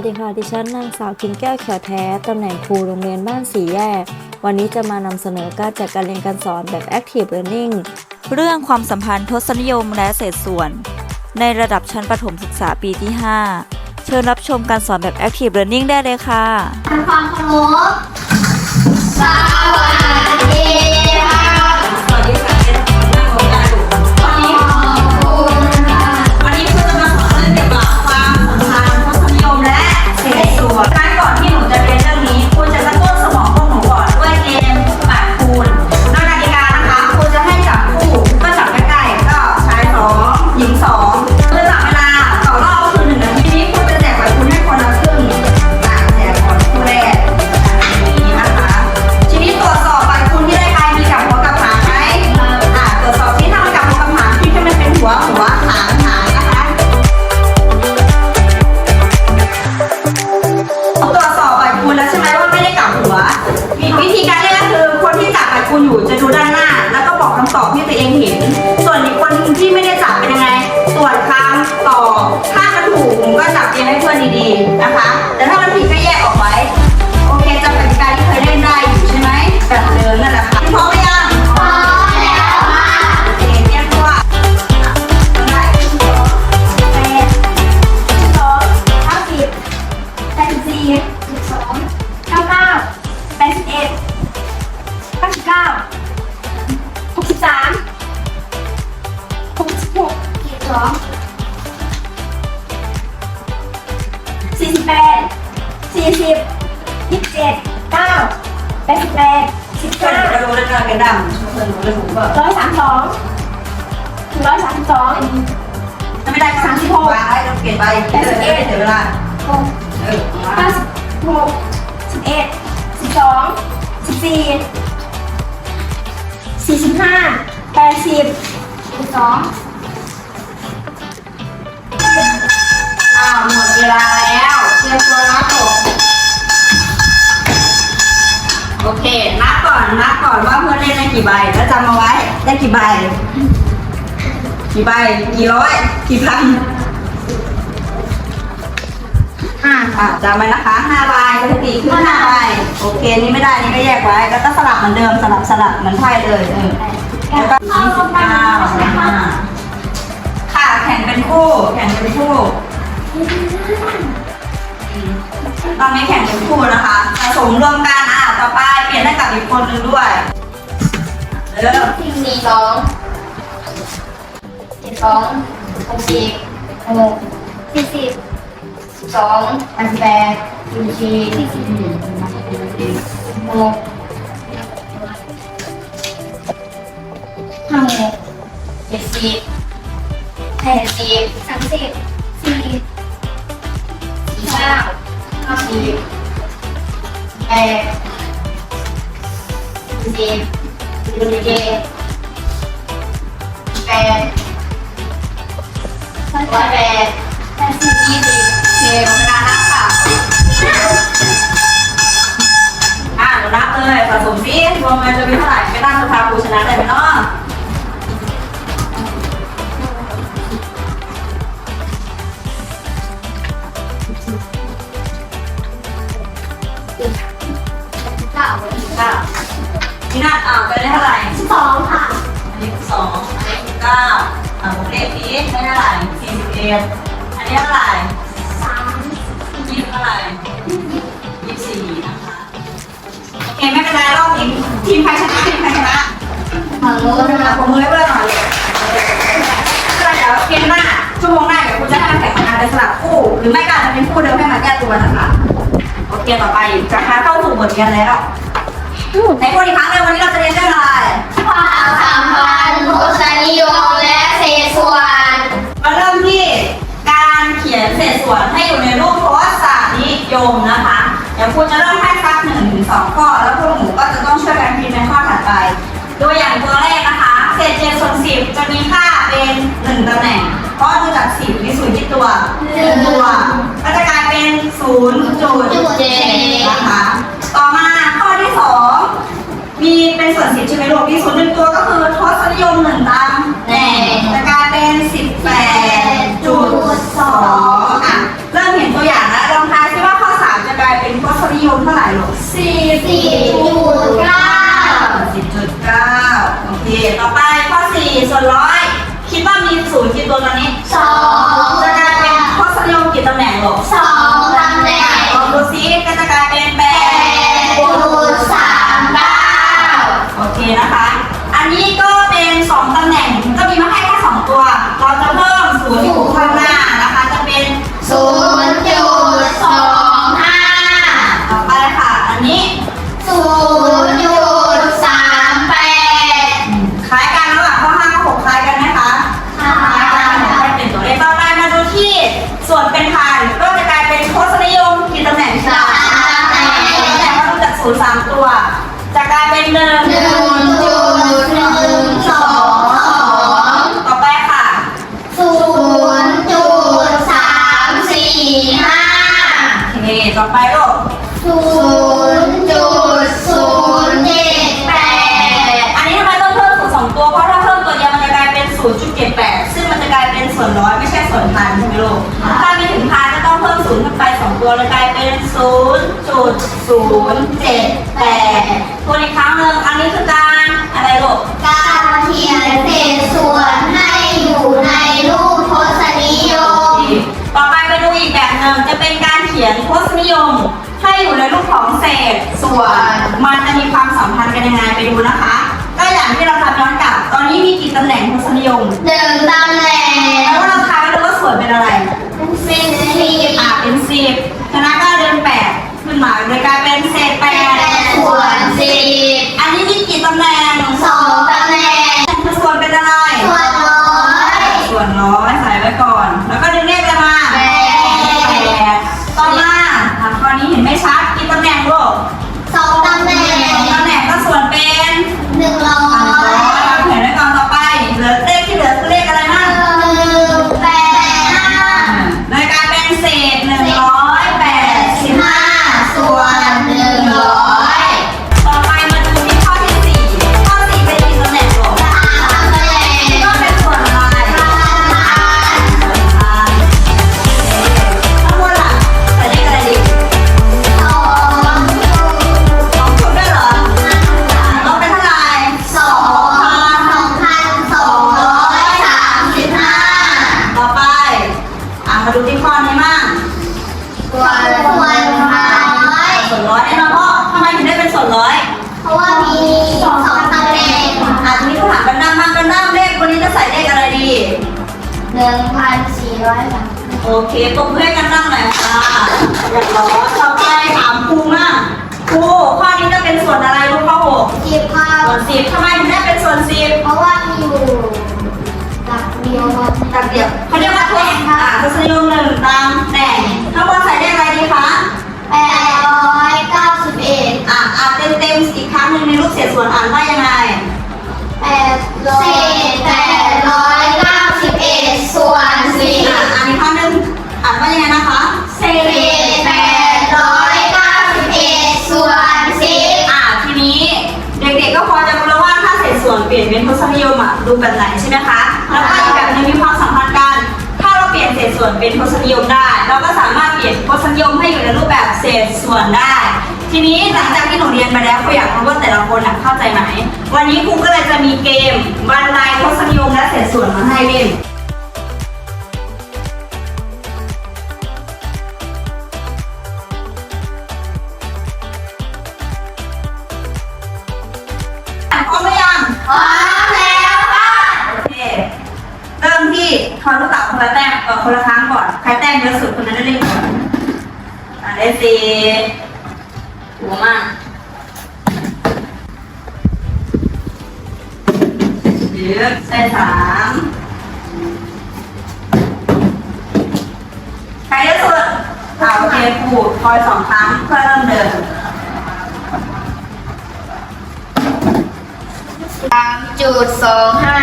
วัสดีค่ะ ดิฉันนางสาวกิ่งแก้วเขียวแท้ ตำแหน่งครูโรงเรียนบ้านสีแยก วันนี้จะมานำเสนอการจัดการเรียนการสอนแบบ Active Learning เรื่องความสัมพันธ์ทศนิยมและเศษส่วน ในระดับชั้นประถมศึกษาปีที่ 5 เชิญรับชมการสอนแบบ Active Learning ได้เลยค่ะความเคารพ นะคะ แต่ถ้ามันผิดก็แยกออกไว้ โอเคจำกติกาที่เคยเล่นได้อยู่ใช่ไหมแบบเดิมนั่นแหละค่ะพร้อมหรือยังพร้อมแล้วค่ะโอเคเตรียมตัวได้แปดสองเก้าสิบแปดสิบสี่สิบสองเก้าเก้าแปดสิบเอ็ดเก้าสิบเก้าหกสิบสามหกสิบหกสิบสอง สี่สิบยี่สิบเจ็ดเก้าแปดสิบแปดสิบเพื่อนห้าหนูจะรู้แล้วจะเป็นดำเพื่อนหนูจะถูกเปล่าร้อยสามสองถึงร้อยสามสิบสองถ้าไม่ได้ก็สามสิบหกวางไว้เราเปลี่ยนไปเดี๋ยวจะได้เสียเวลาหกเออมาเก้าสิบหกสิบเอ็ดสิบสองสิบสี่สี่สิบห้าแปดสิบสิบสองอ้าวหมดเวลาแล้วเตรียมตัวนับจบโอ เค นับก่อนนับก่อนว่าเพื่อนเล่นได้กี่ใบ แล้วจำเอาไว้ได้กี่ใบ กี่ใบ กี่ร้อย กี่พันห้าค่ะจำไว้นะคะห้าใบสถิติคือห้าใบ โอเค นี่ไม่ได้ นี่ก็แยกไว้ แล้วก็สลับเหมือนเดิม สลับสลับเหมือนไพ่เลยเออแล้วก็ยี่สิบเก้าห้าค่ะ แข่งเป็นคู่ แข่งเป็นคู่ ตอนนี้แข่งเป็นคู่นะคะผสมรวมกันอะต่อไปเปลี่ยนให้กับอีกคนหนึ่งด้วยเริ่มสี่สองเจ็ดสองหกสิบหกสี่สิบสองแปดสิบแปดสี่สิบสี่สิบหกห้าหกเจ็ดสิบแปดสิบสามสิบสี่สี่เก้า สิบแปดสิบสิบเจ็ดแปดร้อยแปดแปดสิบยี่สิบเคหมดเวลานับค่ะอะหนูนับเลยผสมซิรวมกันจะเป็นเท่าไหร่ไม่ตั้งสภาผู้ชนะได้ไหมเนาะ พี่นัทอ่าไปได้เท่าไหร่สิบสองค่ะ อันนี้สองอันนี้เก้าอ่าโอเคพีได้เท่าไหร่สี่สิบเอ็ดอันนี้เท่าไหร่สามยี่สิบเท่าไหร่ยี่สิบสี่นะคะโอเคไม่เป็นไรรอบนี้ทีมใครชนะทีมใครชนะฝั่งโน้นนะอะผมมือให้เพื่อนหน่อยเพื่อนเดี๋ยวเกมหน้าชั่วโมงหน้าเดี๋ยวคุณจะให้มาแข่งขันกันสลับคู่ หรือไม่ก็อาจจะเป็นคู่เดิมให้มาแก้ตัวนะคะ โอเคต่อไปจะพาเข้าสู่บทเรียนแล้ว ในพูดอีกครั้งเลยวันนี้เราจะเรียนเรื่องอะไรความสัมพันธ์ทศนิยมและเศษส่วน มาเริ่มที่การเขียนเศษส่วนให้อยู่ในรูปโพสต์ศาสตร์นิยมนะคะ เดี๋ยวครูจะเริ่มให้สักหนึ่งถึงสองข้อ แล้วพวกหนูก็จะต้องช่วยกันพิมพ์ในข้อถัดไปตัวอย่างตัวแรกนะคะ เศษเจ็ดส่วนสิบจะมีค่าเป็นหนึ่งตำแหน่ง เพราะดูจากสิบมีศูนย์ที่ตัวหนึ่งตัว ก็จะกลายเป็นศูนย์จุดจุดเจ็ดนะคะ ส่วนสิบใช่ไหมลูกมีศูนย์หนึ่งตัวก็คือทศนิยมหนึ่งตังค์แต่กลายเป็นสิบแปดจุดสองอะเริ่มเห็นตัวอย่างแล้วลองทายซิว่าข้อสามจะกลายเป็นทศนิยมเท่าไหร่ลูกสี่สี่จุดเก้าสิบจุดเก้าโอเค ต่อไปข้อสี่ส่วนร้อย ศูนย์จุดศูนย์เจ็ดแปดอันนี้ทำไมต้องเพิ่มศูนย์สองตัว เพราะถ้าเพิ่มตัวเดียวมันจะกลายเป็น 0.78 ซึ่งมันจะกลายเป็นส่วนร้อยไม่ใช่ส่วนพันใช่ไหมลูก ถ้ามีถึงพันก็ต้องเพิ่มศูนย์ขึ้นไปสองตัวเลยกลายเป็น 0.078ตัวอีกครั้งหนึ่งอันนี้คือการอะไรลูก การเขียนเศษส่วนให้อยู่ในรูปทศนิยม ต่อไปไปดูอีกแบบหนึ่งจะเป็นการเขียนทศนิยม ให้อยู่ในรูปของเศษส่วน มันจะมีความสัมพันธ์กันยังไงไปดูนะคะ ก็อย่างที่เราทำย้อนกลับ ตอนนี้มีกี่ตำแหน่งทศนิยมหนึ่งตำแหน่งแล้วเราทายดูว่าส่วนเป็นอะไร เป็นสิบอ่าเป็นสิบชนะก็เดินแปดขึ้นมาเลยกลายเป็นเศษแปดส่วนสิบอันนี้มีกี่ตำแหน่งสองตำแหน่งส่วนเป็นอะไรส่วน ส่วนร้อยเพราะว่ามีสองตำแหน่งอาจจะมีคำถามกันด้ามมากกันด้ามเลขวันนี้จะใส่เลขอะไรดีหนึ่งพันสี่ร้อยบาทโอเคตบมือให้กันด้ามหน่อยค่ะอย่าร้อนต่อไปถามครูมั่งครูข้อนี้จะเป็นส่วนอะไรลูกข้อหกสิบข้าวส่วนสิบทำไมถึงได้เป็นส่วนสิบเพราะว่ามีอยู่หลักเดียวครับตัดเดียวเขาเรียกว่าทศอ่าทศนิยมหนึ่งตามแต่งข้าง เศษส่วนเป็นทศนิยมได้ เราก็สามารถเปลี่ยนทศนิยมให้อยู่ในรูปแบบเศษส่วนได้ ทีนี้หลังจากที่หนูเรียนไปแล้วก็อยากรู้ว่าแต่ละคนเข้าใจไหม วันนี้ครูก็เลยจะมีเกมบรรลัยทศนิยมและเศษส่วนมาให้เล่น ที่ทอนลูกเต๋าคนละแต้มเออคนละครั้งก่อน ใครแต้มเยอะสุดคนนั้นได้เล่นก่อนอะได้สี่หัวมากเยอะได้สามใครเยอะสุดอ่าโอเคครูคอยสองครั้งเพื่อเริ่มเดินสามจุดสองห้า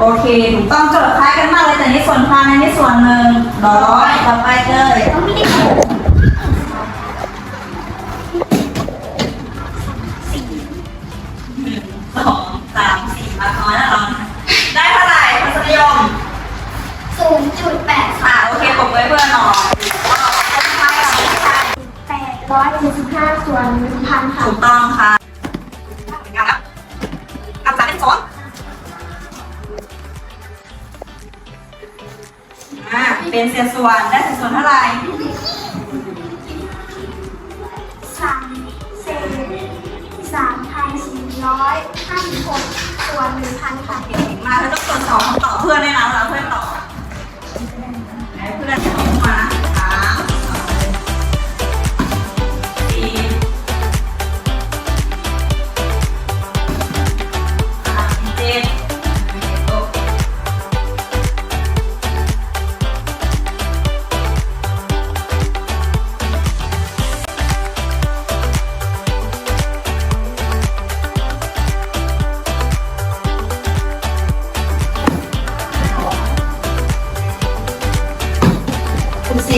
โอเคถูกต้องโจทย์คล้ายกันมากเลยแต่นี่ส่วนพันอันนี้ส่วนหนึ่งร้อยต่อไปเลยสองสามสี่มาน้อยนะเราได้เท่าไหร่พัสนิยมศูนย์จุดแปดอ่าโอเคปรบมือให้เพื่อนหน่อยแปดร้อยเจ็ดสิบห้าส่วนหนึ่งพันค่ะถูกต้องค่ะ เป็นเศษส่วนได้เศษส่วนเท่าไหร่สามเศษสามพันสี่ร้อยห้าสิบหกส่วนหนึ่งพันค่ะมาเธอต้องตรวจสอบคำตอบเพื่อนด้วยนะเวลาเพื่อนตอบ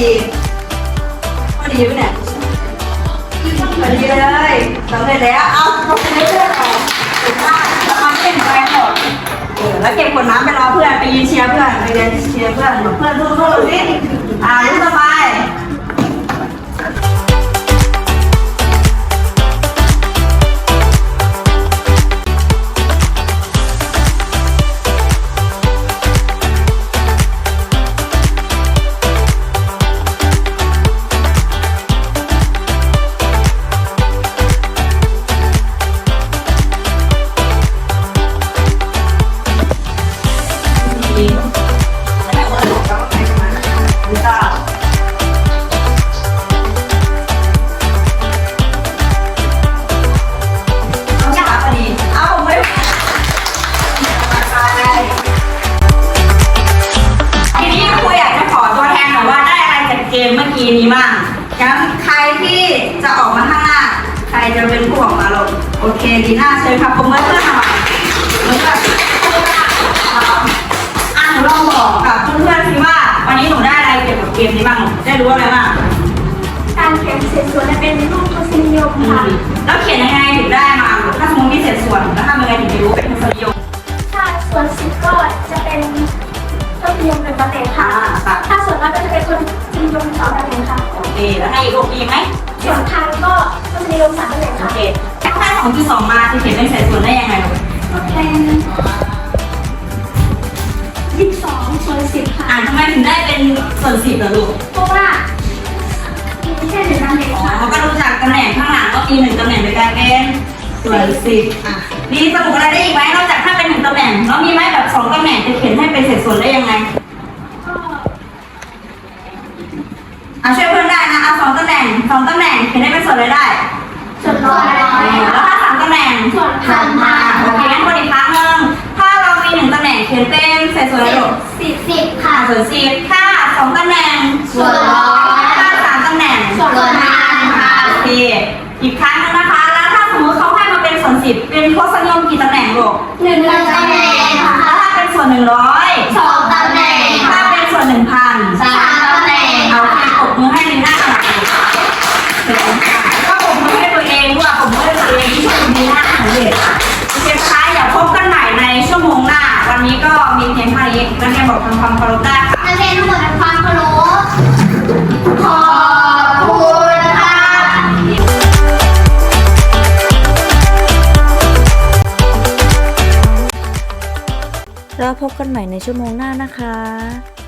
ีพอดีไหมเนี่ยพอดีเลยสำเร็จแล้วเอาเขาไปเรื่อยๆต่อถึงบ้านแล้วมาเก็บไปหมดเออแล้วเก็บขวดน้ำไปรอเพื่อนไปยืนเชียร์เพื่อนไปเดินเชียร์เพื่อนเพื่อนสู้ๆสิอ่ารู้สบ กี่ยวกับเกมนี้บ้างได้รู้อะไรบ้างการเขียนเศษส่วนจะเป็นรูปทศนิยมค่ะ แล้วเขียนยังไงถึงได้มา ถ้าสมมติมีเศษส่วนแล้วทำยังไงถึงจะรู้เป็นทศนิยม ถ้าส่วนสิบก็จะเป็นทศนิยมหนึ่งตำแหน่งค่ะอ่าค่ะ ถ้าส่วนน้อยก็จะเป็นทศนิยมสองตำแหน่งค่ะ โอเค แล้วให้อีกรูปอีกไหม ส่วนพันก็ทศนิยมสามตำแหน่งโอค่ะเคถ้าสองจุดสองมาจะเขียนเป็นเศษส่วนได้ยังไงลูกเป็น ส่วนสิบล่ะลูกเพราะว่ามีแค่หนึ่งตำแหน่งอ๋อค่ะก็รู้จักตำแหน่งข้างหลังก็มีหนึ่งตำแหน่งในการเป็นส่วนสิบอะมีสรุปอะไรได้อีกไหมนอกจากถ้าเป็นหนึ่งตำแหน่งแล้วมีไหมแบบสองตำแหน่งจะเขียนให้เป็นเศษส่วนได้ยังไงก็อะช่วยเพื่อนได้นะเอาสองตำแหน่งสองตำแหน่งเขียนให้เป็นส่วนอะไรได้ ส่วนร้อยแล้วถ้าสามตำแหน่งส่วนพันอ่าโอเคงั้นคนอีกครั้งหนึ่งถ้าเรามีหนึ่งตำแหน่งเขียนเป็นเศษส่วนอะไรลูก สิบสิบค่ะ ค่ะส่วนสิบถ้าส องตำแหน่งส่วนร้อยถ้าสามตำแหน่งส่วนพันค่ะโอเคอีกครั้งหนึงนะคะ แล้วถ้าสมมติเขาให้มาเป็นส่วนสิบเป็นทศนิยมกี่ตำแหน่งลูกหนึ่งตำแหน่งค่ะ แล้วถ้าเป็นส่วนหนึ่งร้อย พบกันใหม่ในชั่วโมงหน้านะคะ